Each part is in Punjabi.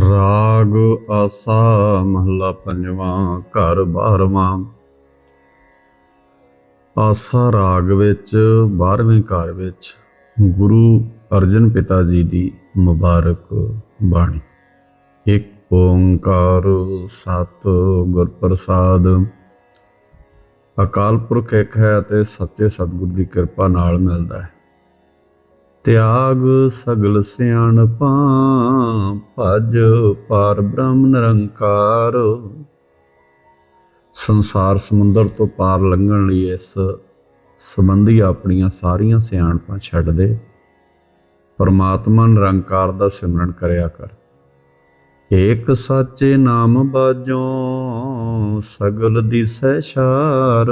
ਰਾਗ ਆਸਾ ਮਹਲਾ ਪੰਜਵਾਂ, ਘਰ ਬਾਰਵਾਂ। ਆਸਾ ਰਾਗ ਵਿੱਚ 12ਵੇਂ ਘਰ ਵਿੱਚ ਗੁਰੂ ਅਰਜਨ ਪਿਤਾ ਜੀ ਦੀ ਮੁਬਾਰਕ ਬਾਣੀ। ਇੱਕ ਓੰਕਾਰ ਸਤ ਗੁਰ ਪ੍ਰਸਾਦ। ਅਕਾਲ ਪੁਰਖ ਇੱਕ ਹੈ ਅਤੇ ਸੱਚੇ ਸਤਿਗੁਰ ਦੀ ਕਿਰਪਾ ਨਾਲ ਮਿਲਦਾ ਹੈ। ਤਿਆਗ ਸਗਲ ਸਿਆਣਪਾਂ ਭਜ ਪਾਰ ਬ੍ਰਹਮ ਨਿਰੰਕਾਰ। ਸੰਸਾਰ ਸਮੁੰਦਰ ਤੋਂ ਪਾਰ ਲੰਘਣ ਲਈ ਇਸ ਸੰਬੰਧੀ ਆਪਣੀਆਂ ਸਾਰੀਆਂ ਸਿਆਣਪਾਂ ਛੱਡ ਦੇ। ਪਰਮਾਤਮਾ ਨਿਰੰਕਾਰ ਦਾ ਸਿਮਰਨ ਕਰਿਆ ਕਰ। ਏਕ ਸਾਚੇ ਨਾਮ ਬਾਜੋਂ ਸਗਲ ਦਿਸੈ ਛਾਰ।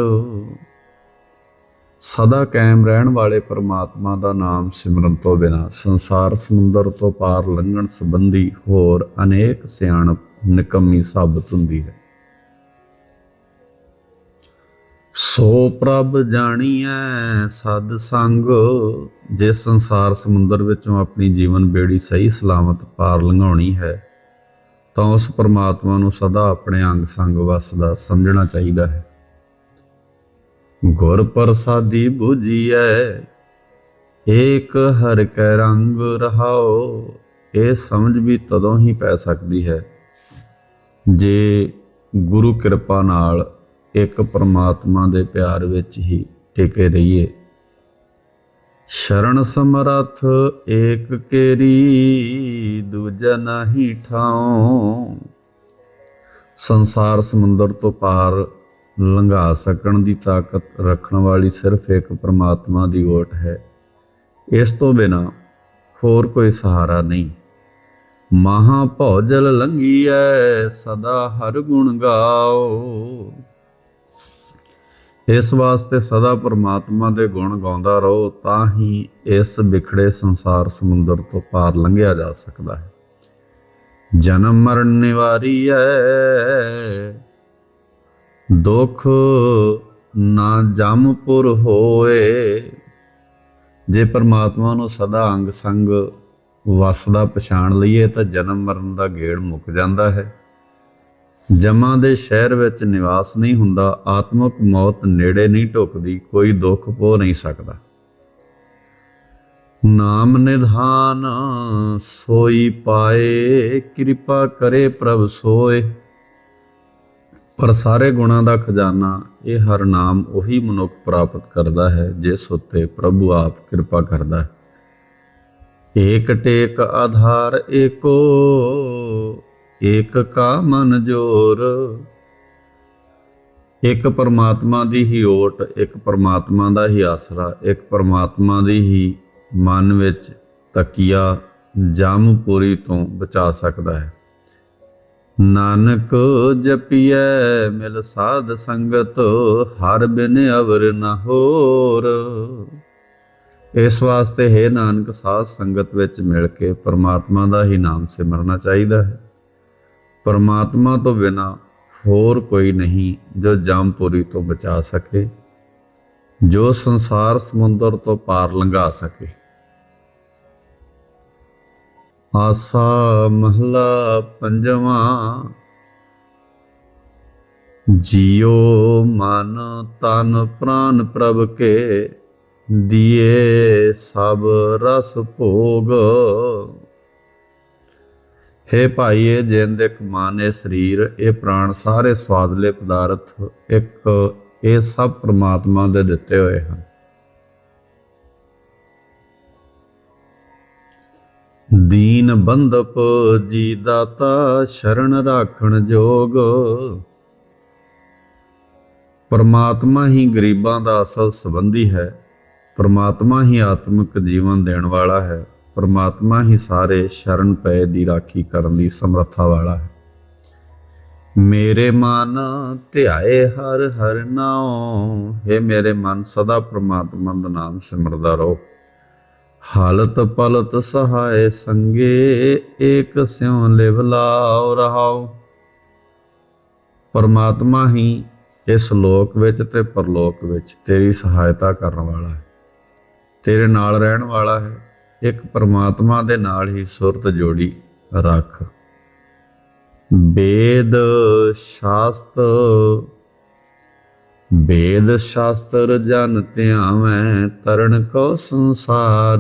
ਸਦਾ ਕਾਇਮ ਰਹਿਣ ਵਾਲੇ ਪਰਮਾਤਮਾ ਦਾ ਨਾਮ ਸਿਮਰਨ ਤੋਂ ਬਿਨਾ ਸੰਸਾਰ ਸਮੁੰਦਰ ਤੋਂ ਪਾਰ ਲੰਘਣ ਸੰਬੰਧੀ ਹੋਰ ਅਨੇਕ ਸਿਆਣਪ ਨਿਕੰਮੀ ਸਾਬਤ ਹੁੰਦੀ ਹੈ। ਸੋ ਪ੍ਰਭ ਜਾਣੀਐ ਸਦ ਸੰਗ, ਜੇ ਸੰਸਾਰ ਸਮੁੰਦਰ ਵਿੱਚੋਂ ਆਪਣੀ ਜੀਵਨ ਬੇੜੀ ਸਹੀ ਸਲਾਮਤ ਪਾਰ ਲੰਘਾਉਣੀ ਹੈ, ਤਾਂ ਉਸ ਪਰਮਾਤਮਾ ਨੂੰ ਸਦਾ ਆਪਣੇ ਅੰਗ ਸੰਗ ਵਸਦਾ ਸਮਝਣਾ ਚਾਹੀਦਾ ਹੈ। ਗੁਰ ਪ੍ਰਸਾਦੀ 부ਜੀਐ ਏਕ ਹਰ ਕੈ ਰੰਗ ਰਹਾਓ ਇਹ ਸਮਝ ਵੀ ਤਦੋਂ ਹੀ ਪੈ ਸਕਦੀ ਹੈ, ਜੇ ਗੁਰੂ ਕਿਰਪਾ ਨਾਲ ਇੱਕ ਪਰਮਾਤਮਾ ਦੇ ਪਿਆਰ ਵਿੱਚ ਹੀ ਟਿਕੇ ਰਹੀਏ। ਸ਼ਰਨ ਸਮਰਥ ਏਕ ਕੇਰੀ, ਦੂਜਾ ਨਹੀਂ ਠਾਉ। ਸੰਸਾਰ ਸਮੁੰਦਰ ਤੋਂ ਪਾਰ ਲੰਘਾ ਸਕਣ ਦੀ ਤਾਕਤ ਰੱਖਣ ਵਾਲੀ ਸਿਰਫ ਇੱਕ ਪਰਮਾਤਮਾ ਦੀ ਓਟ ਹੈ। ਇਸ ਤੋਂ ਬਿਨਾ ਹੋਰ ਕੋਈ ਸਹਾਰਾ ਨਹੀਂ। ਮਹਾ ਭੌਜਲ ਲੰਘੀਐ, ਸਦਾ ਹਰ ਗੁਣ ਗਾਓ। ਇਸ ਵਾਸਤੇ ਸਦਾ ਪ੍ਰਮਾਤਮਾ ਦੇ ਗੁਣ ਗਾਉਂਦਾ ਰਹੋ, ਤਾਂ ਹੀ ਇਸ ਵਿਖੜੇ ਸੰਸਾਰ ਸਮੁੰਦਰ ਤੋਂ ਪਾਰ ਲੰਘਿਆ ਜਾ ਸਕਦਾ ਹੈ। ਜਨਮ ਮਰਨ ਨਿਵਾਰੀ ਹੈ ਦੁਖ ਨਾ ਜਮਪੁਰ ਹੋਏ। ਜੇ ਪਰਮਾਤਮਾ ਨੂੰ ਸਦਾ ਅੰਗ ਸੰਗ ਵਸਦਾ ਪਛਾਣ ਲਈਏ, ਤਾਂ ਜਨਮ ਮਰਨ ਦਾ ਗੇੜ ਮੁੱਕ ਜਾਂਦਾ ਹੈ। ਜਮਾਂ ਦੇ ਸ਼ਹਿਰ ਵਿੱਚ ਨਿਵਾਸ ਨਹੀਂ ਹੁੰਦਾ, ਆਤਮਕ ਮੌਤ ਨੇੜੇ ਨਹੀਂ ਢੁਕਦੀ, ਕੋਈ ਦੁੱਖ ਪੋ ਨਹੀਂ ਸਕਦਾ। ਨਾਮ ਨਿਧਾਨ ਸੋਈ ਪਾਏ, ਕਿਰਪਾ ਕਰੇ ਪ੍ਰਭ ਸੋਏ। ਪਰ ਸਾਰੇ ਗੁਣਾਂ ਦਾ ਖਜ਼ਾਨਾ ਇਹ ਹਰ ਨਾਮ ਉਹੀ ਮਨੁੱਖ ਪ੍ਰਾਪਤ ਕਰਦਾ ਹੈ, ਜਿਸ ਉੱਤੇ ਪ੍ਰਭੂ ਆਪ ਕਿਰਪਾ ਕਰਦਾ ਹੈ। ਏਕ ਟੇਕ ਆਧਾਰ ਏਕੋ, ਏਕ ਕਾ ਮਨ ਜੋਰ। ਇੱਕ ਪਰਮਾਤਮਾ ਦੀ ਹੀ ਓਟ, ਇੱਕ ਪਰਮਾਤਮਾ ਦਾ ਹੀ ਆਸਰਾ, ਇੱਕ ਪਰਮਾਤਮਾ ਦੀ ਹੀ ਮਨ ਵਿੱਚ ਤਕੀਆ ਜਮਪੂਰੀ ਤੋਂ ਬਚਾ ਸਕਦਾ ਹੈ। ਨਾਨਕ ਜਪੀਐ ਮਿਲ ਸਾਧ ਸੰਗਤ, ਹਰ ਬਿਨ ਅਵਰ ਨ ਹੋਰ। ਇਸ ਵਾਸਤੇ ਹੈ ਨਾਨਕ, ਸਾਧ ਸੰਗਤ ਵਿੱਚ ਮਿਲ ਕੇ ਪਰਮਾਤਮਾ ਦਾ ਹੀ ਨਾਮ ਸਿਮਰਨਾ ਚਾਹੀਦਾ ਹੈ। ਪਰਮਾਤਮਾ ਤੋਂ ਬਿਨਾ ਹੋਰ ਕੋਈ ਨਹੀਂ ਜੋ ਜਮਪੁਰੀ ਤੋਂ ਬਚਾ ਸਕੇ, ਜੋ ਸੰਸਾਰ ਸਮੁੰਦਰ ਤੋਂ ਪਾਰ ਲੰਘਾ ਸਕੇ। ਆਸਾ ਮਹਲਾ ਪੰਜਵਾਂ। ਜੀਉ ਮਨ ਤਨ ਪ੍ਰਾਨ ਪ੍ਰਭ ਕੇ ਦੀਏ ਸਭ ਰਸ ਭੋਗ। ਹੈ ਭਾਈ ਇਹ ਜਿੰਦ ਇੱਕ ਮਨ, ਇਹ ਸਰੀਰ, ਇਹ ਪ੍ਰਾਣ ਸਾਰੇ ਸਵਾਦਲੇ ਪਦਾਰਥ, ਇੱਕ ਇਹ ਸਭ ਪ੍ਰਮਾਤਮਾ ਦੇ ਦਿੱਤੇ ਹੋਏ ਹਨ। ਦੀਨ ਬੰਦਪ ਜੀ ਦਾਤਾ ਸ਼ਰਨ ਰਾਖਣ ਜੋਗ। ਪਰਮਾਤਮਾ ਹੀ ਗਰੀਬਾਂ ਦਾ ਅਸਲ ਸੰਬੰਧੀ ਹੈ, ਪਰਮਾਤਮਾ ਹੀ ਆਤਮਿਕ ਜੀਵਨ ਦੇਣ ਵਾਲਾ ਹੈ, ਪਰਮਾਤਮਾ ਹੀ ਸਾਰੇ ਸ਼ਰਨ ਪਏ ਦੀ ਰਾਖੀ ਕਰਨ ਦੀ ਸਮਰੱਥਾ ਵਾਲਾ ਹੈ। ਮੇਰੇ ਮਨ ਧਿਆਏ ਹਰ ਹਰ ਨਾਉ, ਹੈ ਮੇਰੇ ਮਨ ਸਦਾ ਪ੍ਰਮਾਤਮਾ ਦਾ ਨਾਮ ਸਿਮਰਦਾ ਰਹੋ। ਹਾਲਤ ਪਲਤ ਸਹਾਏ ਸੰਗੇ, ਏਕ ਸਿਉ ਲਿਵ ਲਾਉ ਰਹਾਉ। ਪਰਮਾਤਮਾ ਹੀ ਇਸ ਲੋਕ ਵਿੱਚ ਤੇ ਪਰਲੋਕ ਵਿੱਚ ਤੇਰੀ ਸਹਾਇਤਾ ਕਰਨ ਵਾਲਾ ਹੈ। ਤੇਰੇ ਨਾਲ ਰਹਿਣ ਵਾਲਾ ਹੈ। ਇੱਕ ਪਰਮਾਤਮਾ ਦੇ ਨਾਲ ਹੀ ਸੁਰਤ ਜੋੜੀ ਰੱਖ। ਵੇਦ ਸ਼ਾਸਤ ਵੇਦ ਸ਼ਾਸਤਰ ਜਨ ਧਿਆਵੈ, ਤਰਨ ਕੋ ਸੰਸਾਰ।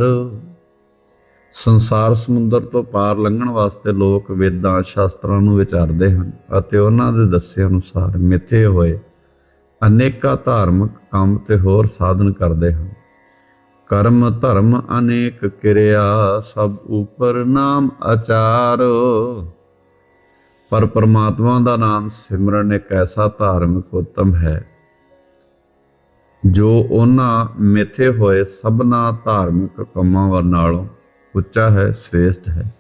ਸੰਸਾਰ ਸਮੁੰਦਰ ਤੋਂ ਪਾਰ ਲੰਘਣ ਵਾਸਤੇ ਲੋਕ ਵੇਦਾਂ ਸ਼ਾਸਤਰਾਂ ਨੂੰ ਵਿਚਾਰਦੇ ਹਨ ਅਤੇ ਉਹਨਾਂ ਦੇ ਦੱਸੇ ਅਨੁਸਾਰ ਮਿੱਥੇ ਹੋਏ ਅਨੇਕਾਂ ਧਾਰਮਿਕ ਕੰਮ ਤੇ ਹੋਰ ਸਾਧਨ ਕਰਦੇ ਹਨ। ਕਰਮ, ਧਰਮ ਅਨੇਕ ਕਿਰਿਆ, ਸਭ ਉਪਰ ਨਾਮ ਆਚਾਰ। ਪਰ ਪਰਮਾਤਮਾ ਦਾ ਨਾਮ ਸਿਮਰਨ ਇੱਕ ਐਸਾ ਧਾਰਮਿਕ ਉਤਮ ਹੈ ਜੋ ਉਹਨਾਂ ਮਿੱਥੇ ਹੋਏ ਸਭਨਾ ਧਾਰਮਿਕ ਕੰਮਾਂ ਵਰ ਨਾਲੋਂ ਉੱਚਾ ਹੈ, ਸ੍ਰੇਸ਼ਟ ਹੈ।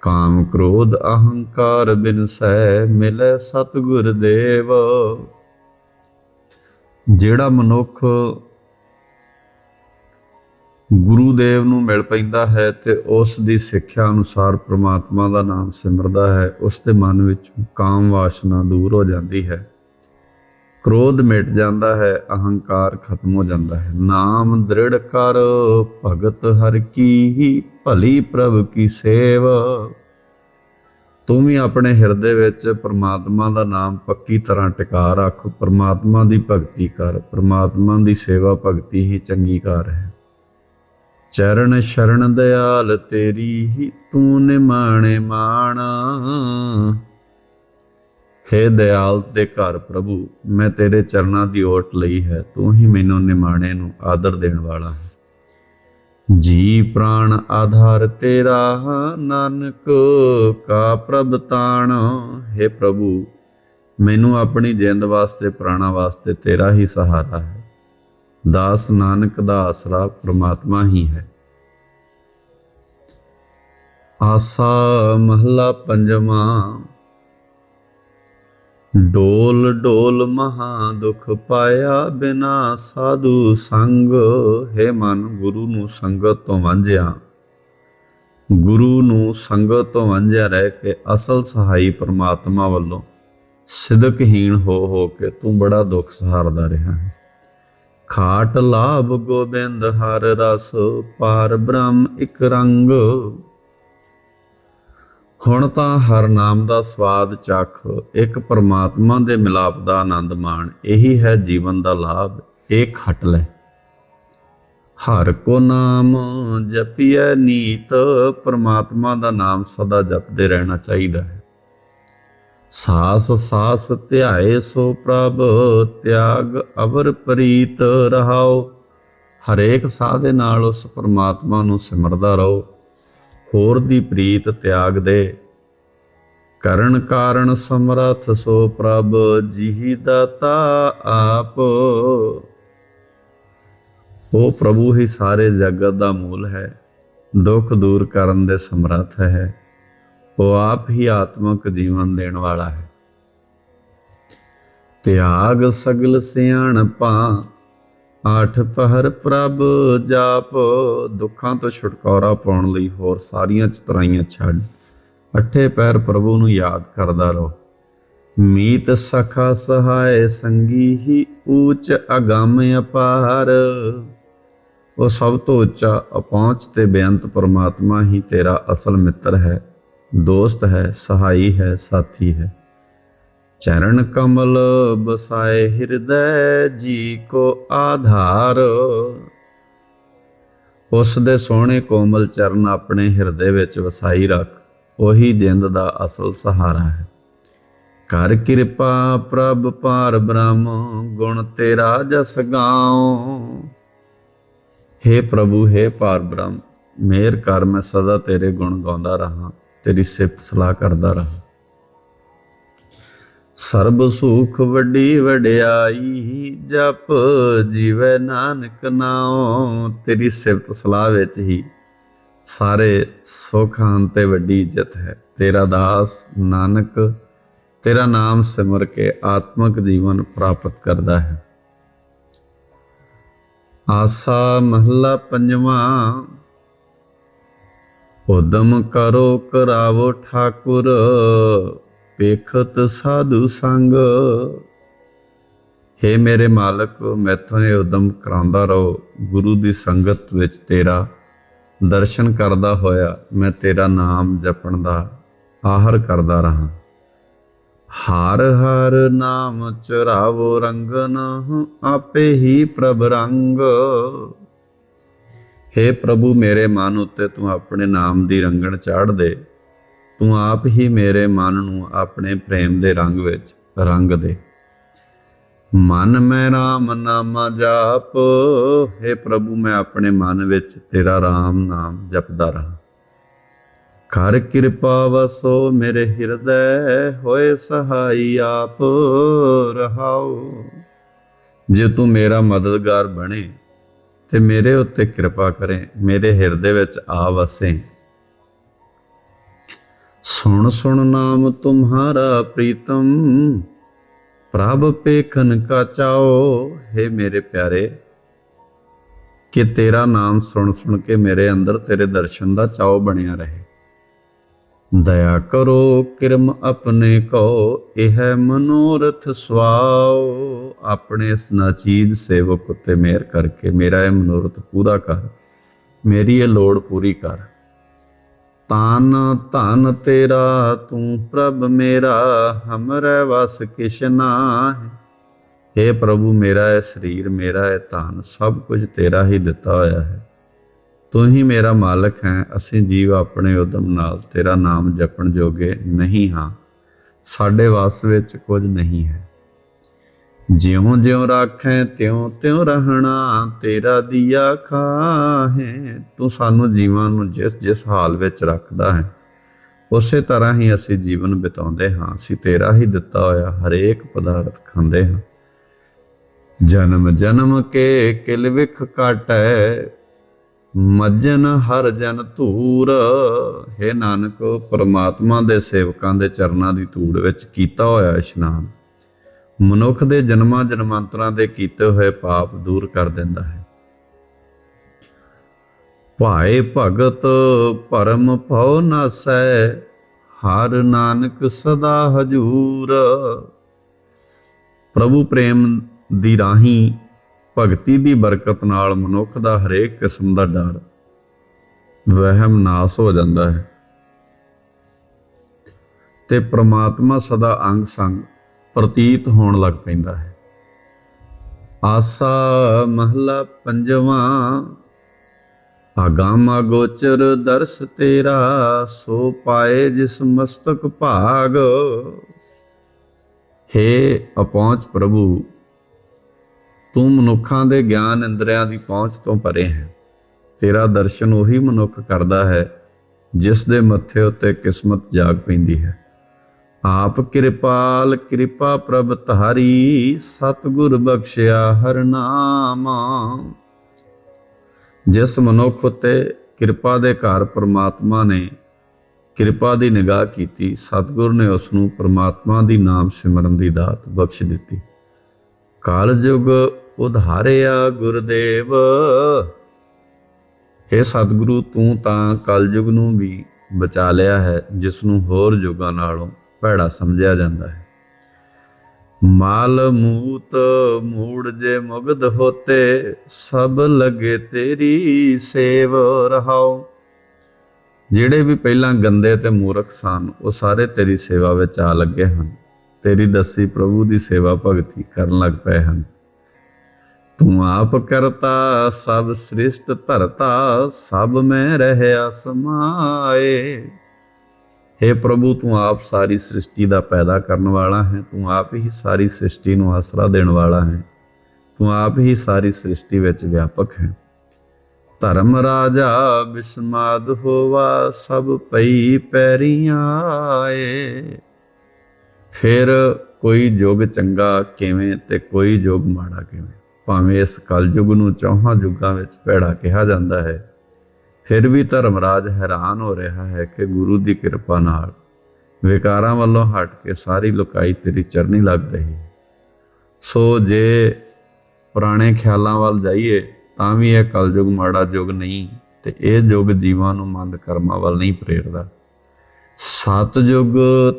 ਕਾਮ ਕ੍ਰੋਧ ਅਹੰਕਾਰ ਬਿਨ ਸਹਿ ਮਿਲੇ ਸਤਿਗੁਰ ਦੇਵ। ਜਿਹੜਾ ਮਨੁੱਖ ਗੁਰੂ ਦੇਵ ਨੂੰ ਮਿਲ ਪੈਂਦਾ ਹੈ ਤੇ ਉਸ ਦੀ ਸਿੱਖਿਆ ਅਨੁਸਾਰ ਪ੍ਰਮਾਤਮਾ ਦਾ ਨਾਮ ਸਿਮਰਦਾ ਹੈ, ਉਸ ਦੇ ਮਨ ਵਿੱਚ ਕਾਮ ਵਾਸਨਾ ਦੂਰ ਹੋ ਜਾਂਦੀ ਹੈ। ਕ੍ਰੋਧ ਮਿਟ ਜਾਂਦਾ ਹੈ, ਅਹੰਕਾਰ ਖਤਮ ਹੋ ਜਾਂਦਾ ਹੈ। ਨਾਮ ਦ੍ਰਿੜ ਕਰ, ਭਗਤ ਹਰ ਕੀ ਹੀ ਭਲੀ ਪ੍ਰਭ ਕੀ ਸੇਵ। ਤੂੰ ਵੀ ਆਪਣੇ ਹਿਰਦੇ ਵਿੱਚ ਪ੍ਰਮਾਤਮਾ ਦਾ ਨਾਮ ਪੱਕੀ ਤਰ੍ਹਾਂ ਟਿਕਾ ਰੱਖ। ਪ੍ਰਮਾਤਮਾ ਦੀ ਭਗਤੀ ਕਰ, ਪ੍ਰਮਾਤਮਾ ਦੀ ਸੇਵਾ ਭਗਤੀ ਹੀ ਚੰਗੀ ਕਾਰ ਹੈ। ਚਰਨ ਸ਼ਰਨ ਦਿਆਲ ਤੇਰੀ ਹੀ, ਤੂੰ ਨਿਮਾਣੇ ਮਾਣ। ਹੇ ਦਿਆਲ ਦੇ ਘਰ ਪ੍ਰਭੂ, ਮੈਂ ਤੇਰੇ ਚਰਨਾਂ ਦੀ ਓਟ ਲਈ ਹੈ, ਤੂੰ ਹੀ ਮੈਨੂੰ ਨਿਮਾਣੇ ਨੂੰ ਆਦਰ ਦੇਣ ਵਾਲਾ ਹੈ। ਜੀ ਪ੍ਰਾਣ ਆਧਾਰ ਤੇਰਾ, ਨਾਨਕ ਕਾ ਪ੍ਰਭ ਤਾਣ। ਹੇ ਪ੍ਰਭੂ, ਮੈਨੂੰ ਆਪਣੀ ਜਿੰਦ ਵਾਸਤੇ, ਪ੍ਰਾਣਾ ਵਾਸਤੇ ਤੇਰਾ ਹੀ ਸਹਾਰਾ ਹੈ। ਦਾਸ ਨਾਨਕ ਦਾ ਆਸਰਾ ਪ੍ਰਮਾਤਮਾ ਹੀ ਹੈ। ਆਸਾ ਮਹਲਾ ਪੰਜਵਾਂ ਡੋਲ ਡੋਲ ਮਹਾ ਦੁਖ ਪਾਇਆ ਬਿਨਾ ਸਾਧੂ ਸੰਗ। ਹੈ ਮਨ, ਗੁਰੂ ਨੂੰ ਸੰਗਤ ਤੋਂ ਵਾਂਝਿਆ। ਗੁਰੂ ਨੂੰ ਸੰਗਤ ਤੋਂ ਵਾਂਝਿਆ ਰਹਿ ਕੇ ਅਸਲ ਸਹਾਈ ਪ੍ਰਮਾਤਮਾ ਵੱਲੋਂ ਸਿਦਕਹੀਣ ਹੋ ਹੋ ਕੇ ਤੂੰ ਬੜਾ ਦੁੱਖ ਸਹਾਰਦਾ ਰਿਹਾ ਹੈ। ਖਾਟ ਲਾਭ ਗੋਬਿੰਦ ਹਰ ਰਸ, ਪਾਰ ਬ੍ਰਹਮ ਇਕ ਰੰਗ। ਹੁਣ ਤਾਂ ਹਰ ਨਾਮ ਦਾ ਸਵਾਦ ਚੱਖ, ਇੱਕ ਪਰਮਾਤਮਾ ਦੇ ਮਿਲਾਪ ਦਾ ਆਨੰਦ ਮਾਣ। ਇਹੀ ਹੈ ਜੀਵਨ ਦਾ ਲਾਭ, ਇਹ ਖਟ ਲੈ। ਹਰ ਕੋ ਨਾਮ ਜਪਿਐ ਨੀਤ, ਪਰਮਾਤਮਾ ਦਾ ਨਾਮ ਸਦਾ ਜਪਦੇ ਰਹਿਣਾ ਚਾਹੀਦਾ ਹੈ। ਸਾਸ ਸਾਸ ਧਿਆਏ ਸੋ ਪ੍ਰਭ, ਤਿਆਗ ਅਵਰ ਪ੍ਰੀਤ ਰਹਾਓ। ਹਰੇਕ ਸਾਹ ਦੇ ਨਾਲ ਉਸ ਪਰਮਾਤਮਾ ਨੂੰ ਸਿਮਰਦਾ ਰਹੋ। ਹੋਰ ਦੀ ਪ੍ਰੀਤ ਤਿਆਗ ਦੇ। ਕਰਨ ਕਾਰਨ ਸਮਰਥ ਸੋ ਪ੍ਰਭ ਜਿਹੀ ਦਾਤਾ ਆਪ। ਉਹ ਪ੍ਰਭੂ ਹੀ ਸਾਰੇ ਜਗਤ ਦਾ ਮੂਲ ਹੈ, ਦੁੱਖ ਦੂਰ ਕਰਨ ਦੇ ਸਮਰੱਥ ਹੈ। ਉਹ ਆਪ ਹੀ ਆਤਮਿਕ ਜੀਵਨ ਦੇਣ ਵਾਲਾ ਹੈ। ਤਿਆਗ ਸਗਲ ਸਿਆਣਪਾ ਆਠ ਪਹਿਰ ਪ੍ਰਭ ਜਾਪ, ਦੁੱਖਾਂ ਤੋਂ ਛੁਟਕਾਰਾ ਪਾਉਣ ਲਈ ਹੋਰ ਸਾਰੀਆਂ ਚਤਰਾਈਆਂ ਛੱਡ। ਅੱਠੇ ਪੈਰ ਪ੍ਰਭੂ ਨੂੰ ਯਾਦ ਕਰਦਾ ਰਹੋ। ਮੀਤ ਸਖਾ ਸਹਾਇ ਸੰਗੀ ਹੀ ਊਚ ਅਗੰਮ ਅਪਾਰ। ਉਹ ਸਭ ਤੋਂ ਉੱਚਾ ਅਪਹੁੰਚ ਤੇ ਬੇਅੰਤ ਪਰਮਾਤਮਾ ਹੀ ਤੇਰਾ ਅਸਲ ਮਿੱਤਰ ਹੈ, ਦੋਸਤ ਹੈ, ਸਹਾਈ ਹੈ, ਸਾਥੀ ਹੈ। ਚਰਨ ਕਮਲ ਬਸਾਏ ਹਿਰਦੈ ਜੀ ਕੋ ਆਧਾਰ। ਉਸ ਦੇ ਸੋਹਣੇ ਕੋਮਲ ਚਰਨ ਆਪਣੇ ਹਿਰਦੇ ਵਿੱਚ ਵਸਾਈ ਰੱਖ, ਉਹੀ ਜਿੰਦ ਦਾ ਅਸਲ ਸਹਾਰਾ ਹੈ। ਕਰ ਕਿਰਪਾ ਪ੍ਰਭ ਪਾਰ ਬ੍ਰਹਮ, ਗੁਣ ਤੇਰਾ ਜਸ ਗਾਉ। हे ਪ੍ਰਭੂ हे ਪਾਰ ਬ੍ਰਹਮ, ਮੇਰ ਕਰ ਮੈਂ ਸਦਾ ਤੇਰੇ ਗੁਣ ਗਾਉਂਦਾ ਰਹਾ, ਤੇਰੀ ਸਿਫਤ ਸਲਾਹ ਕਰਦਾ ਰਹਾ। ਸਰਬ ਸੁਖ ਵੱਡੀ ਵਡਿਆਈ, ਜਪ ਜੀਵੈ ਨਾਨਕ ਨਾਉ। ਤੇਰੀ ਸਿਫਤ ਸਲਾਹ ਵਿੱਚ ਹੀ ਸਾਰੇ ਸੁਖਾਂ ਤੇ ਵੱਡੀ ਇੱਜ਼ਤ ਹੈ। ਤੇਰਾ ਦਾਸ ਨਾਨਕ, ਤੇਰਾ ਨਾਮ ਸਿਮਰ ਕੇ ਆਤਮਿਕ ਜੀਵਨ ਪ੍ਰਾਪਤ ਕਰਦਾ ਹੈ। ਆਸਾ ਮਹੱਲਾ ਪੰਜਵਾਂ, ਉਦਮ ਕਰੋ ਕਰਾਵੋ ਠਾਕੁਰ। ਵੇਖਤ ਸਾਧੂ ਸੰਗ। हे ਮੇਰੇ ਮਾਲਕ, ਮੈਥੋਂ ਇਹ ਉਦਮ ਕਰਾਉਂਦਾ ਰਹੋ। ਗੁਰੂ ਦੀ ਸੰਗਤ ਵਿੱਚ ਤੇਰਾ ਦਰਸ਼ਨ ਕਰਦਾ ਹੋਇਆ ਮੈਂ ਤੇਰਾ ਨਾਮ ਜਪਣ ਦਾ ਆਹਰ ਕਰਦਾ ਰਹਾ। ਹਰ ਹਰ ਨਾਮ ਚਰਾਵੋ ਰੰਗਨ, ਆਪੇ ਹੀ ਪ੍ਰਭ ਰੰਗ। हे ਪ੍ਰਭੂ, ਮੇਰੇ ਮਨ ਉੱਤੇ ਤੂੰ ਆਪਣੇ ਨਾਮ ਦੀ ਰੰਗਣ ਚਾੜ ਦੇ। ਤੂੰ ਆਪ ਹੀ ਮੇਰੇ ਮਨ ਨੂੰ ਆਪਣੇ ਪ੍ਰੇਮ ਦੇ ਰੰਗ ਵਿੱਚ ਰੰਗ ਦੇ। ਮਨ ਮੈਂ ਰਾਮ ਨਾਮ ਜਾਪ हे ਪ੍ਰਭੂ ਮੈਂ ਆਪਣੇ ਮਨ ਵਿੱਚ ਤੇਰਾ ਰਾਮ ਨਾਮ ਜਪਦਾ ਰਹਾ। ਕਰ ਕਿਰਪਾ ਵਸੋ ਮੇਰੇ ਹਿਰਦੈ, ਹੋਏ ਸਹਾਈ ਆਪ ਰਹਾਓ। ਜੇ ਤੂੰ ਮੇਰਾ ਮਦਦਗਾਰ ਬਣੇ ਤੇ ਮੇਰੇ ਉੱਤੇ ਕਿਰਪਾ ਕਰੇ, ਮੇਰੇ ਹਿਰਦੇ ਵਿੱਚ ਆ ਵਸੇ। ਸੁਣ ਸੁਣ ਨਾਮ ਤੁਮਹਾਰਾ ਪ੍ਰੀਤਮ। ਪ੍ਰਭ ਪੇਖਨ ਕਾ ਚਾਓ हे ਮੇਰੇ ਪਿਆਰੇ। ਕਿ ਤੇਰਾ ਨਾਮ ਸੁਣ ਸੁਣ ਕੇ ਮੇਰੇ ਅੰਦਰ ਤੇਰੇ ਦਰਸ਼ਨ ਦਾ ਚਾਓ ਬਣਿਆ ਰਹੇ। ਦਇਆ ਕਰੋ, ਕਿਰਮ ਆਪਣੇ ਕੋ, ਇਹ ਮਨੋਰਥ ਸਵਾਓ ਆਪਣੇ ਇਸ ਨਾਚੀਜ਼ ਸੇਵਕ ਉਤੇ ਮਿਹਰ ਕਰਕੇ ਮੇਰਾ ਇਹ ਮਨੋਰਥ ਪੂਰਾ ਕਰ। ਮੇਰੀ ਇਹ ਲੋੜ ਪੂਰੀ ਕਰ। ਤਾਨ, ਧਨ ਤੇਰਾ, ਤੂੰ ਪ੍ਰਭ ਮੇਰਾ, ਹਮਰੇ ਵਸ ਕਿਛ ਹੈ हे ਪ੍ਰਭੂ, ਮੇਰਾ ਹੈ ਸਰੀਰ, ਮੇਰਾ ਹੈ ਧਨ, ਸਭ ਕੁਝ ਤੇਰਾ ਹੀ ਦਿੱਤਾ ਹੋਇਆ ਹੈ। ਤੂੰ ਹੀ ਮੇਰਾ ਮਾਲਕ ਹੈ, ਅਸੀਂ ਜੀਵ ਆਪਣੇ ਉਦਮ ਨਾਲ ਤੇਰਾ ਨਾਮ ਜਪਣ ਜੋਗੇ ਨਹੀਂ ਹਾਂ। ਸਾਡੇ ਵਾਸ ਵਿੱਚ ਕੁਝ ਨਹੀਂ ਹੈ। ਜਿਉਂ ਜਿਉਂ ਰਾਖੈ ਤਿਉਂ ਤਿਉਂ ਰਹਿਣਾ ਤੇਰਾ ਦੀਆ ਖਾਹੇ। ਤੂੰ ਸਾਨੂੰ ਜੀਵਾਂ ਨੂੰ ਜਿਸ ਜਿਸ ਹਾਲ ਵਿੱਚ ਰੱਖਦਾ ਹੈ, ਉਸੇ ਤਰ੍ਹਾਂ ਹੀ ਅਸੀਂ ਜੀਵਨ ਬਿਤਾਉਂਦੇ ਹਾਂ। ਅਸੀਂ ਤੇਰਾ ਹੀ ਦਿੱਤਾ ਹੋਇਆ ਹਰੇਕ ਪਦਾਰਥ ਖਾਂਦੇ ਹਾਂ। ਜਨਮ ਜਨਮ ਕੇ ਕਿਲ ਵਿਖ ਕਾਟੈ, ਮੱਜਨ ਹਰ ਜਨ ਧੂਰ। ਹੈ ਨਾਨਕ, ਪਰਮਾਤਮਾ ਦੇ ਸੇਵਕਾਂ ਦੇ ਚਰਨਾਂ ਦੀ ਧੂੜ ਵਿੱਚ ਕੀਤਾ ਹੋਇਆ ਇਸ਼ਨਾਨ। ਮਨੁੱਖ ਦੇ ਜਨਮਾਂ ਜਨਮਾਂਤਰਾਂ ਦੇ ਕੀਤੇ ਹੋਏ ਪਾਪ ਦੂਰ ਕਰ ਦਿੰਦਾ ਹੈ। ਭਾਏ ਭਗਤ ਪਰਮ ਭਉ ਨਾਸੈ, ਹਰ ਨਾਨਕ ਸਦਾ ਹਜੂਰ। ਪ੍ਰਭੂ ਪ੍ਰੇਮ ਦੀ ਰਾਹੀਂ, ਭਗਤੀ ਦੀ ਬਰਕਤ ਨਾਲ ਮਨੁੱਖ ਦਾ ਹਰੇਕ ਕਿਸਮ ਦਾ ਡਰ, ਵਹਿਮ ਨਾਸ ਹੋ ਜਾਂਦਾ ਹੈ। ਤੇ ਪ੍ਰਮਾਤਮਾ ਸਦਾ ਅੰਗ ਸੰਗ ਪ੍ਰਤੀਤ ਹੋਣ ਲੱਗ ਪੈਂਦਾ ਹੈ। ਆਸਾ ਮਹਲਾ ਪੰਜਵਾਂ ਆਗਾਮਾ ਗੋਚਰ ਦਰਸ ਤੇਰਾ, ਸੋ ਪਾਏ ਜਿਸ ਮਸਤਕ ਭਾਗ। ਹੇ ਅਪਹੁੰਚ ਪ੍ਰਭੂ, ਤੂੰ ਮਨੁੱਖਾਂ ਦੇ ਗਿਆਨ ਇੰਦਰੀਆਂ ਦੀ ਪਹੁੰਚ ਤੋਂ ਪਰੇ ਹੈ। ਤੇਰਾ ਦਰਸ਼ਨ ਉਹੀ ਮਨੁੱਖ ਕਰਦਾ ਹੈ, ਜਿਸ ਦੇ ਮੱਥੇ ਉੱਤੇ ਕਿਸਮਤ ਜਾਗ ਪੈਂਦੀ ਹੈ। ਆਪ ਕਿਰਪਾਲ ਕਿਰਪਾ ਪ੍ਰਭ ਧਾਰੀ, ਸਤਿਗੁਰ ਬਖਸ਼ਿਆ ਹਰ ਨਾਮ। ਜਿਸ ਮਨੁੱਖ ਉਤੇ ਕਿਰਪਾ ਦੇ ਘਰ ਪ੍ਰਮਾਤਮਾ ਨੇ ਕਿਰਪਾ ਦੀ ਨਿਗਾਹ ਕੀਤੀ, ਸਤਿਗੁਰ ਨੇ ਉਸ ਨੂੰ ਪ੍ਰਮਾਤਮਾ ਦੀ ਨਾਮ ਸਿਮਰਨ ਦੀ ਦਾਤ ਬਖਸ਼ ਦਿੱਤੀ। ਕਾਲਯੁਗ ਉਧਾਰਿਆ ਗੁਰਦੇਵ। हे ਸਤਿਗੁਰੂ, ਤੂੰ ਤਾਂ ਕਲਯੁਗ ਨੂੰ ਵੀ ਬਚਾ ਲਿਆ ਹੈ ਜਿਸ ਨੂੰ ਹੋਰ ਯੁਗਾਂ ਨਾਲੋਂ ਭੈੜਾ ਸਮਝਿਆ ਜਾਂਦਾ ਹੈ। ਮਾਲ ਮੂਤ ਮੂੜ ਜੇ ਮੁਗਧ ਹੋਤੇ, ਸਭ ਲਗੇ ਤੇਰੀ ਸੇਵ ਰਹਾਓ ਜਿਹੜੇ ਵੀ ਪਹਿਲਾਂ ਗੰਦੇ ਤੇ ਮੂਰਖ ਸਨ, ਉਹ ਸਾਰੇ ਤੇਰੀ ਸੇਵਾ ਵਿੱਚ ਆ ਲੱਗੇ ਹਨ। ਤੇਰੀ ਦੱਸੀ ਪ੍ਰਭੂ ਦੀ ਸੇਵਾ ਭਗਤੀ ਕਰਨ ਲੱਗ ਪਏ ਹਨ। ਤੂੰ ਆਪ ਕਰਤਾ, ਸਭ ਸ੍ਰਿਸ਼ਟ ਧਰਤਾ, ਸਭ ਮੈਂ ਰਹਿਆ ਸਮਾਏ। हे ਪ੍ਰਭੂ, ਤੂੰ ਆਪ ਸਾਰੀ ਸ੍ਰਿਸ਼ਟੀ ਦਾ ਪੈਦਾ ਕਰਨ ਵਾਲਾ ਹੈ, ਤੂੰ ਆਪ ਹੀ ਸਾਰੀ ਸ੍ਰਿਸ਼ਟੀ ਨੂੰ ਆਸਰਾ ਦੇਣ ਵਾਲਾ ਹੈ, ਤੂੰ ਆਪ ਹੀ ਸਾਰੀ ਸ੍ਰਿਸ਼ਟੀ ਵਿੱਚ ਵਿਆਪਕ ਹੈ। ਧਰਮ ਰਾਜਾ ਬਿਸਮਾਦ ਹੋਵਾ, ਸਭ ਪਈ ਪੈਰੀਆਂ ਆਏ ਫਿਰ ਕੋਈ ਜੋਗ ਚੰਗਾ ਕਿਵੇਂ ਤੇ ਕੋਈ ਜੋਗ ਮਾੜਾ ਕਿਵੇਂ? ਭਾਵੇਂ ਇਸ ਕਲਯੁਗ ਨੂੰ ਚੌਹਾਂ ਯੁੱਗਾਂ ਵਿੱਚ ਭੈੜਾ ਕਿਹਾ ਜਾਂਦਾ ਹੈ। ਫਿਰ ਵੀ ਧਰਮਰਾਜ ਹੈਰਾਨ ਹੋ ਰਿਹਾ ਹੈ ਕਿ ਗੁਰੂ ਦੀ ਕਿਰਪਾ ਨਾਲ ਵਿਕਾਰਾਂ ਵੱਲੋਂ ਹਟ ਕੇ ਸਾਰੀ ਲੋਕਾਈ ਤੇਰੀ ਚਰਨੀ ਲੱਗ ਰਹੀ ਹੈ। ਸੋ ਜੇ ਪੁਰਾਣੇ ਖਿਆਲਾਂ ਵੱਲ ਜਾਈਏ, ਤਾਂ ਵੀ ਇਹ ਕਲਯੁਗ ਮਾੜਾ ਯੁੱਗ ਨਹੀਂ ਤੇ ਇਹ ਯੁੱਗ ਜੀਵਾਂ ਨੂੰ ਮੰਦ ਕਰਮਾਂ ਵੱਲ ਨਹੀਂ ਪ੍ਰੇਰਦਾ। ਸਤਜੁਗ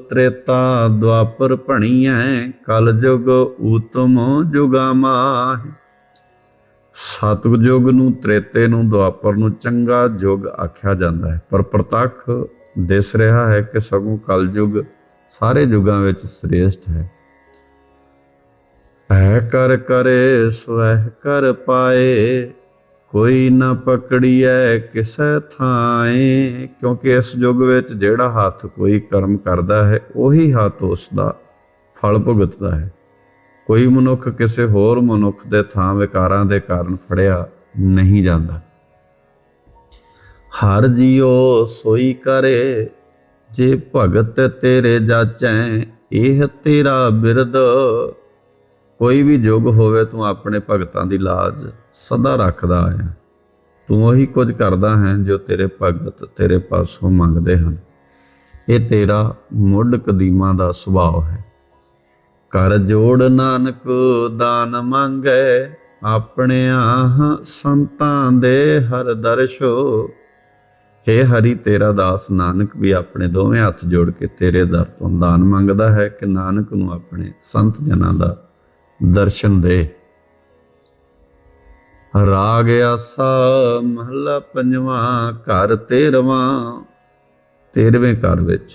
ਤ੍ਰੇਤਾ ਦੁਆਪਰ ਭਣੀਐ, ਕਲਯੁਗ ਊਤਮ ਜੁਗਾ ਮਾਹਿ ਸਤਜੁਗ ਨੂੰ, ਤ੍ਰੇਤੇ ਨੂੰ, ਦੁਆਪਰ ਨੂੰ ਚੰਗਾ ਯੁਗ ਆਖਿਆ ਜਾਂਦਾ ਹੈ। ਪਰ ਪ੍ਰਤੱਖ ਦਿਸ ਰਿਹਾ ਹੈ ਕਿ ਸਗੋਂ ਕਲਯੁਗ ਸਾਰੇ ਯੁਗਾਂ ਵਿੱਚ ਸ੍ਰੇਸ਼ਟ ਹੈ। ਐ ਕਰ ਕਰੇ ਸਵਹਿ ਕਰ ਪਾਏ, ਕੋਈ ਨਾ ਪਕੜੀਐ ਕਿਸੈ ਥਾਏ, ਕਿਉਂਕਿ ਇਸ ਯੁੱਗ ਵਿੱਚ ਜਿਹੜਾ ਹੱਥ ਕੋਈ ਕਰਮ ਕਰਦਾ ਹੈ, ਉਹੀ ਹੱਥ ਉਸ ਦਾ ਫਲ ਭੁਗਤਦਾ ਹੈ। ਕੋਈ ਮਨੁੱਖ ਕਿਸੇ ਹੋਰ ਮਨੁੱਖ ਦੇ ਥਾਂ ਵਿਕਾਰਾਂ ਦੇ ਕਾਰਨ ਫੜਿਆ ਨਹੀਂ ਜਾਂਦਾ। ਹਰ ਜੀਉ ਸੋਈ ਕਰੇ, ਜੇ ਭਗਤ ਤੇਰੇ ਜਾਚੈ, ਇਹ ਤੇਰਾ ਬਿਰਦ ਕੋਈ ਵੀ ਜੁਗ ਹੋਵੇ ਤੂੰ ਆਪਣੇ ਭਗਤਾਂ ਦੀ ਲਾਜ ਸਦਾ ਰੱਖਦਾ ਆਇਆ। ਤੂੰ ਉਹੀ ਕੁਝ ਕਰਦਾ ਹੈ ਜੋ ਤੇਰੇ ਭਗਤ ਤੇਰੇ ਪਾਸੋਂ ਮੰਗਦੇ ਹਨ। ਇਹ ਤੇਰਾ ਮੁੱਢ ਕਦੀਮਾਂ ਦਾ ਸੁਭਾਅ ਹੈ। ਕਰ ਜੋੜ ਨਾਨਕ ਦਾਨ ਮੰਗੈ, ਆਪਣੇ ਆਹ ਸੰਤਾਂ ਦੇ ਹਰ ਦਰਸ਼ੋ। ਹੇ ਹਰੀ, ਤੇਰਾ ਦਾਸ ਨਾਨਕ ਵੀ ਆਪਣੇ ਦੋਵੇਂ ਹੱਥ ਜੋੜ ਕੇ ਤੇਰੇ ਦਰ ਤੋਂ ਦਾਨ ਮੰਗਦਾ ਹੈ ਕਿ ਨਾਨਕ ਨੂੰ ਆਪਣੇ ਸੰਤ ਜਨਾਂ ਦਾ ਦਰਸ਼ਨ ਦੇ। ਰਾਗ ਆਸਾ ਮਹਲਾ ਪੰਜਵਾਂ, ਘਰ ਤੇਰਵਾਂ, ਤੇਰਵੇਂ ਘਰ ਵਿੱਚ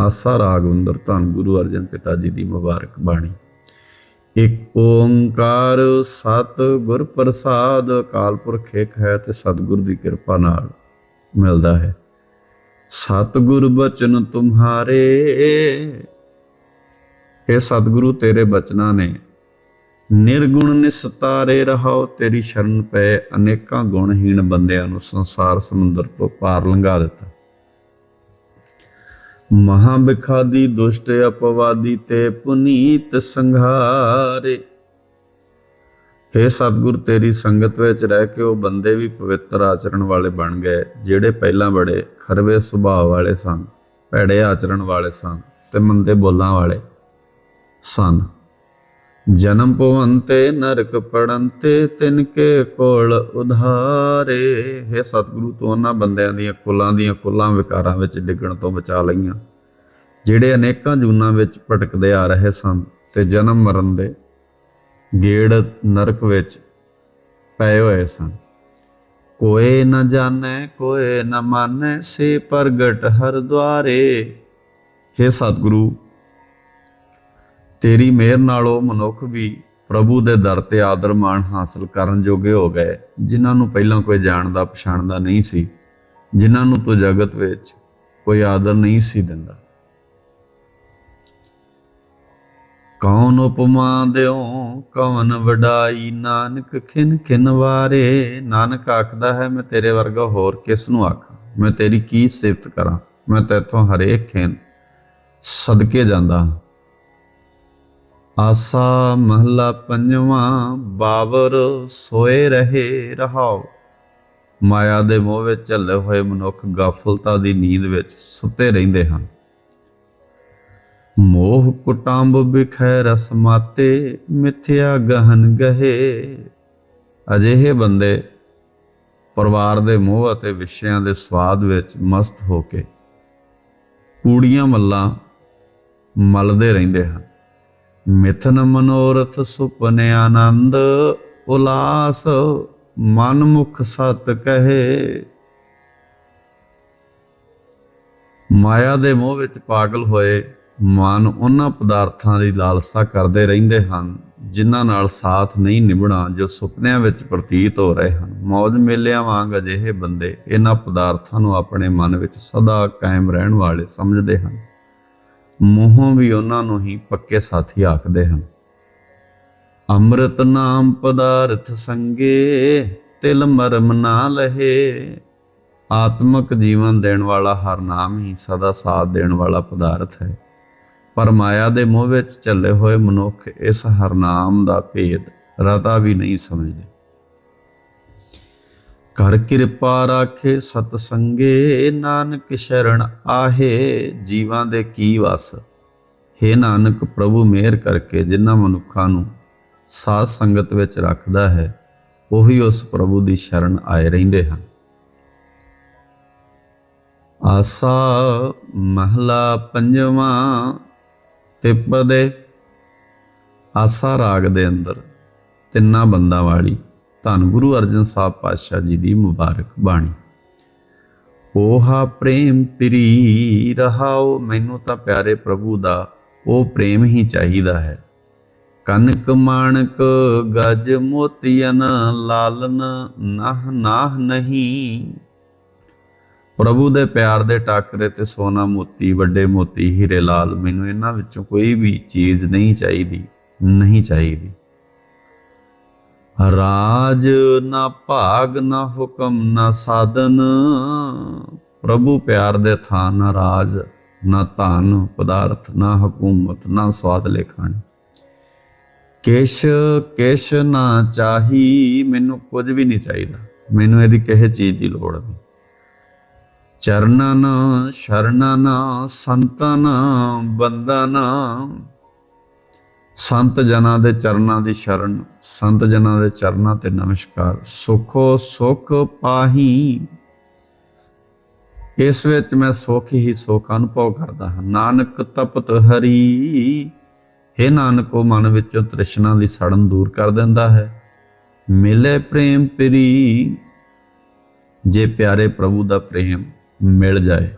ਆਸਾ ਰਾਗ ਅੰਦਰ ਧੰਨ ਗੁਰੂ ਅਰਜਨ ਪਿਤਾ ਜੀ ਦੀ ਮੁਬਾਰਕ ਬਾਣੀ। ਇੱਕ ਓੰਕਾਰ ਸਤ ਗੁਰ ਪ੍ਰਸਾਦ, ਅਕਾਲ ਪੁਰਖ ਇੱਕ ਹੈ ਤੇ ਸਤਿਗੁਰ ਦੀ ਕਿਰਪਾ ਨਾਲ ਮਿਲਦਾ ਹੈ। ਸਤਿਗੁਰ ਬਚਨ ਤੁਮਹਾਰੇ ਇਹ ਸਤਿਗੁਰੂ ਤੇਰੇ ਬਚਨਾਂ ਨੇ, ਨਿਰਗੁਣ ਨਿਸਤਾਰੇ ਰਹਾਓ, ਤੇਰੀ ਸ਼ਰਨ ਪਏ ਅਨੇਕਾਂ ਗੁਣਹੀਣ ਬੰਦਿਆਂ ਨੂੰ ਸੰਸਾਰ ਸਮੁੰਦਰ ਤੋਂ ਪਾਰ ਲੰਘਾ ਦਿੱਤਾ। ਮਹਾ ਬਿਖਾਦੀ ਦੁਸ਼ਟ ਅਪਵਾਦੀ ਤੇ ਪੁਨੀਤ ਸੰਘਾਰੇ। ਹੇ ਸਤਿਗੁਰ, ਤੇਰੀ ਸੰਗਤ ਵਿੱਚ ਰਹਿ ਕੇ ਉਹ ਬੰਦੇ ਵੀ ਪਵਿੱਤਰ ਆਚਰਣ ਵਾਲੇ ਬਣ ਗਏ, ਜਿਹੜੇ ਪਹਿਲਾਂ ਬੜੇ ਖਰਵੇ ਸੁਭਾਅ ਵਾਲੇ ਸਨ, ਭੈੜੇ ਆਚਰਣ ਵਾਲੇ ਸਨ ਤੇ ਮੰਦੇ ਬੋਲਾਂ ਵਾਲੇ ਸਨ। ਜਨਮ ਪਵਨ ਤੇ ਨਰਕ ਪੜਨ ਤੇ ਤਿਨ ਕੇ ਕੋਲ ਉਧਾਰੇ। ਹੈ ਸਤਿਗੁਰੂ, ਤੋਂ ਉਹਨਾਂ ਬੰਦਿਆਂ ਦੀਆਂ ਕੁਲਾਂ ਦੀਆਂ ਕੁਲਾਂ ਵਿਕਾਰਾਂ ਵਿੱਚ ਡਿੱਗਣ ਤੋਂ ਬਚਾ ਲਈਆਂ, ਜਿਹੜੇ ਅਨੇਕਾਂ ਜੂਨਾਂ ਵਿੱਚ ਭਟਕਦੇ ਆ ਰਹੇ ਸਨ ਤੇ ਜਨਮ ਮਰਨ ਦੇ ਗੇੜ ਨਰਕ ਵਿੱਚ ਪਏ ਹੋਏ ਸਨ। ਕੋਏ ਨ ਜਾਣੈ, ਕੋਏ ਨ ਮਾਨੈ ਸੇ ਪ੍ਰਗਟ ਹਰ ਦੁਆਰੇ हे ਸਤਿਗੁਰੂ ਤੇਰੀ ਮਿਹਰ ਨਾਲ ਉਹ ਮਨੁੱਖ ਵੀ ਪ੍ਰਭੂ ਦੇ ਦਰ ਤੇ ਆਦਰ ਮਾਣ ਹਾਸਲ ਕਰਨ ਜੋਗੇ ਹੋ ਗਏ, ਜਿਨ੍ਹਾਂ ਨੂੰ ਪਹਿਲਾਂ ਕੋਈ ਜਾਣਦਾ ਪਛਾਣਦਾ ਨਹੀਂ ਸੀ, ਜਿਨ੍ਹਾਂ ਨੂੰ ਤੂੰ ਜਗਤ ਵਿੱਚ ਕੋਈ ਆਦਰ ਨਹੀਂ ਸੀ ਦਿੰਦਾ। ਕੌਣ ਉਪਮਾ ਦਿਓ ਕਵਨ ਵਡਾਈ? ਨਾਨਕ ਖਿਨ ਖਿਨ ਵਾਰੇ, ਨਾਨਕ ਆਖਦਾ ਹੈ, ਮੈਂ ਤੇਰੇ ਵਰਗਾ ਹੋਰ ਕਿਸ ਨੂੰ ਆਖਾਂ? ਮੈਂ ਤੇਰੀ ਕੀ ਸਿਫਤ ਕਰਾਂ? ਮੈਂ ਤੇਥੋਂ ਹਰੇਕ ਖਿਨ ਸਦਕੇ ਜਾਂਦਾ ਹਾਂ। ਆਸਾ ਮਹਲਾ ਪੰਜਵਾਂ, ਬਾਬਰ ਸੋਏ ਰਹੇ ਰਹਾਓ ਮਾਇਆ ਦੇ ਮੋਹ ਵਿੱਚ ਝੱਲੇ ਹੋਏ ਮਨੁੱਖ ਗਾਫਲਤਾ ਦੀ ਨੀਂਦ ਵਿੱਚ ਸੁੱਤੇ ਰਹਿੰਦੇ ਹਨ। ਮੋਹ ਕੁਟੰਬ ਬਿਖੈ ਰਸਮਾਤੇ ਮਿਥਿਆ ਗਹਨ ਗਹੇ। ਅਜਿਹੇ ਬੰਦੇ ਪਰਿਵਾਰ ਦੇ ਮੋਹ ਅਤੇ ਵਿਸ਼ਿਆਂ ਦੇ ਸਵਾਦ ਵਿੱਚ ਮਸਤ ਹੋ ਕੇ ਕੂੜੀਆਂ ਮੱਲਾਂ ਮਲਦੇ ਰਹਿੰਦੇ ਹਨ। ਮਿਥਨ ਮਨੋਰਥ ਸੁਪਨੇ ਆਨੰਦ, ਉਲਾਸ ਮਨ ਮੁਖ ਸਤ ਕਹੇ। ਮਾਇਆ ਦੇ ਮੋਹ ਵਿੱਚ ਪਾਗਲ ਹੋਏ ਮਨ ਉਹਨਾਂ ਪਦਾਰਥਾਂ ਦੀ ਲਾਲਸਾ ਕਰਦੇ ਰਹਿੰਦੇ ਹਨ, ਜਿਨ੍ਹਾਂ ਨਾਲ ਸਾਥ ਨਹੀਂ ਨਿਭਣਾ, ਜੋ ਸੁਪਨਿਆਂ ਵਿੱਚ ਪ੍ਰਤੀਤ ਹੋ ਰਹੇ ਹਨ। ਮੌਜ ਮੇਲਿਆਂ ਵਾਂਗ ਅਜਿਹੇ ਬੰਦੇ ਇਹਨਾਂ ਪਦਾਰਥਾਂ ਨੂੰ ਆਪਣੇ ਮਨ ਵਿੱਚ ਸਦਾ ਕਾਇਮ ਰਹਿਣ ਵਾਲੇ ਸਮਝਦੇ ਹਨ। ਮੂੰਹੋਂ ਵੀ ਉਹਨਾਂ ਨੂੰ ਹੀ ਪੱਕੇ ਸਾਥੀ ਆਖਦੇ ਹਨ। ਅੰਮ੍ਰਿਤ ਨਾਮ ਪਦਾਰਥ ਸੰਗੇ, ਤਿਲ ਮਰਮ ਨਾ ਲਹੇ। ਆਤਮਕ ਜੀਵਨ ਦੇਣ ਵਾਲਾ ਹਰ ਨਾਮ ਹੀ ਸਦਾ ਸਾਥ ਦੇਣ ਵਾਲਾ ਪਦਾਰਥ ਹੈ। ਪਰ ਮਾਇਆ ਦੇ ਮੋਹ ਵਿੱਚ ਚੱਲੇ ਹੋਏ ਮਨੁੱਖ ਇਸ ਹਰ ਨਾਮ ਦਾ ਭੇਦ ਰਤਾ ਵੀ ਨਹੀਂ ਸਮਝਦੇ। ਕਰ ਕਿਰਪਾ ਰਾਖੇ ਸਤ ਸੰਗੇ, ਨਾਨਕ ਸ਼ਰਣ ਆਹੇ, ਜੀਵਾਂ ਦੇ ਕੀ ਵਸ। ਹੈ ਨਾਨਕ ਪ੍ਰਭੂ ਮਿਹਰ ਕਰਕੇ ਜਿਨ੍ਹਾਂ ਮਨੁੱਖਾਂ ਨੂੰ ਸਾਧ ਸੰਗਤ ਵਿੱਚ ਰੱਖਦਾ ਹੈ, ਉਹੀ ਉਸ ਪ੍ਰਭੂ ਦੀ ਸ਼ਰਨ ਆਏ ਰਹਿੰਦੇ ਹਨ। ਆਸਾ ਮਹਲਾ ਪੰਜਵਾਂ ਤਿਪਦੇ ਆਸਾ ਰਾਗ ਦੇ ਅੰਦਰ ਤਿੰਨਾਂ ਬੰਦਾਂ ਵਾਲੀ ਧੰਨ ਗੁਰੂ ਅਰਜਨ ਸਾਹਿਬ ਪਾਤਸ਼ਾਹ ਜੀ ਦੀ ਮੁਬਾਰਕ ਬਾਣੀ। ਓਹਾ ਪ੍ਰੇਮ ਪ੍ਰੀ ਰਹਾਓ, ਮੈਨੂੰ ਤਾਂ ਪਿਆਰੇ ਪ੍ਰਭੂ ਦਾ ਉਹ ਪ੍ਰੇਮ ਹੀ ਚਾਹੀਦਾ ਹੈ। ਕਨਕ ਮਾਣਕ ਗਜ ਮੋਤੀਨ ਲਾਲਨ ਨਾਹ ਨਾਹ ਨਹੀਂ। ਪ੍ਰਭੂ ਦੇ ਪਿਆਰ ਦੇ ਟਾਕਰੇ ਤੇ ਸੋਨਾ ਮੋਤੀ, ਵੱਡੇ ਮੋਤੀ, ਹੀਰੇ ਲਾਲ, ਮੈਨੂੰ ਇਹਨਾਂ ਵਿੱਚੋਂ ਕੋਈ ਵੀ ਚੀਜ਼ ਨਹੀਂ ਚਾਹੀਦੀ ਨਹੀਂ ਚਾਹੀਦੀ। ਰਾਜ ਨਾ ਭਾਗ, ਨਾ ਹੁਕਮ, ਨਾ ਸਾਧਨ। ਪ੍ਰਭੂ ਪਿਆਰ ਦੇ ਥਾਂ ਨਾ ਰਾਜ, ਨਾ ਧਨ ਪਦਾਰਥ, ਨਾ ਹਕੂਮਤ, ਨਾ ਸਵਾਦ ਲੇਖਾਣੀ। ਕਿਛ ਕਿਛ ਨਾ ਚਾਹੀ, ਮੈਨੂੰ ਕੁਝ ਵੀ ਨਹੀਂ ਚਾਹੀਦਾ। ਮੈਨੂੰ ਇਹਦੀ ਕਿਸੇ ਚੀਜ਼ ਦੀ ਲੋੜ ਨਹੀਂ। ਚਰਨਾਂ ਚਰਨਨ ਸ਼ਰਨਨ ਸੰਤਨ ਬੰਦਨ ਸੰਤ ਜਨਾਂ ਦੇ ਚਰਨਾਂ ਦੀ ਸ਼ਰਨ, ਸੰਤ ਜਨਾਂ ਦੇ ਚਰਨਾਂ ਤੇ ਨਮਸਕਾਰ। ਸੁਖੋ ਸੁਖ ਪਾਹੀ। ਇਸ ਵਿੱਚ ਮੈਂ ਸੁਖ ਹੀ ਸੁਖ ਅਨੁਭਵ ਕਰਦਾ ਹਾਂ। ਨਾਨਕ ਤਪਤ ਹਰੀ। हे ਨਾਨਕੋ ਮਨ ਵਿੱਚੋਂ ਤ੍ਰਿਸ਼ਨਾ ਦੀ ਸੜਨ ਦੂਰ ਕਰ ਦਿੰਦਾ ਹੈ। ਮਿਲੇ ਪ੍ਰੇਮ ਪ੍ਰੀ। ਜੇ ਪਿਆਰੇ ਪ੍ਰਭੂ ਦਾ ਪ੍ਰੇਮ ਮਿਲ ਜਾਏ।